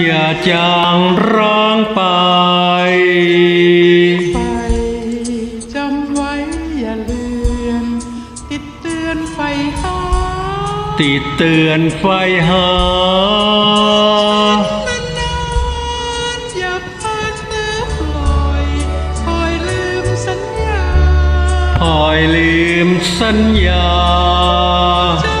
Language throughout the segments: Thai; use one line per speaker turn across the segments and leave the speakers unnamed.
อย่าจางร้างไป
ไปจำไว้อย่าเลือน ติดเตือนไฟหา
ติดเตือนไฟหา
นานๆอย่าพลาดเนื้อปล่อยคอยลืมสัญญา
คอยลืมสัญญา
จำ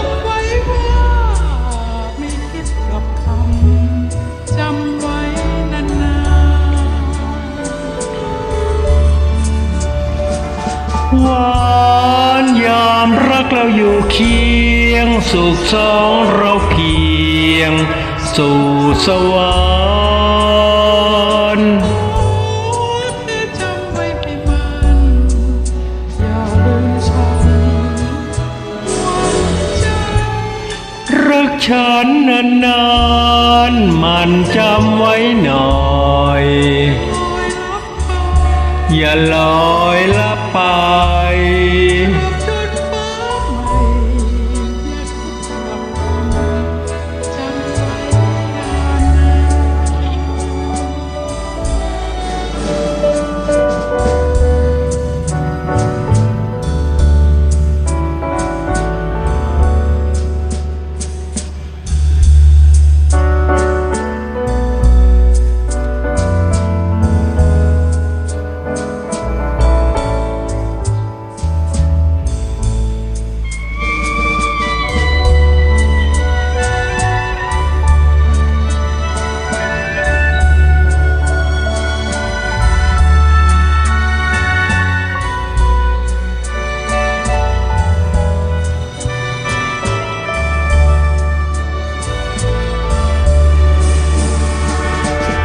หวานยามรักเราอยู่เคียง สุขสองเราเพียง สู่สวรรค์
จำไว้ให้มันอย่าลืมฉัน
รักฉันนานๆมันจำไว้หน่อย
อย่า
ลอยละไป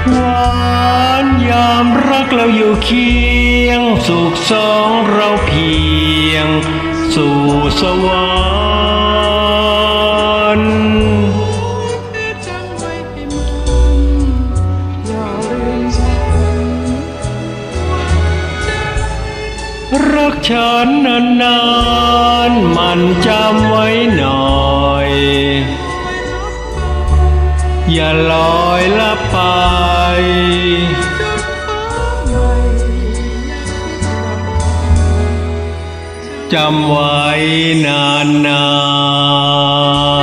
หวาน
ยามรักเราอยู่เคียง สุขสองเราเพียง สู่สวรรค์
จำไว้ให้มันอย่าลืมฉันหวังใจ
รักฉันนานๆมันจำไว้หน่อย
อยรับไป
อย่าลอยละไป จำไว้นานๆ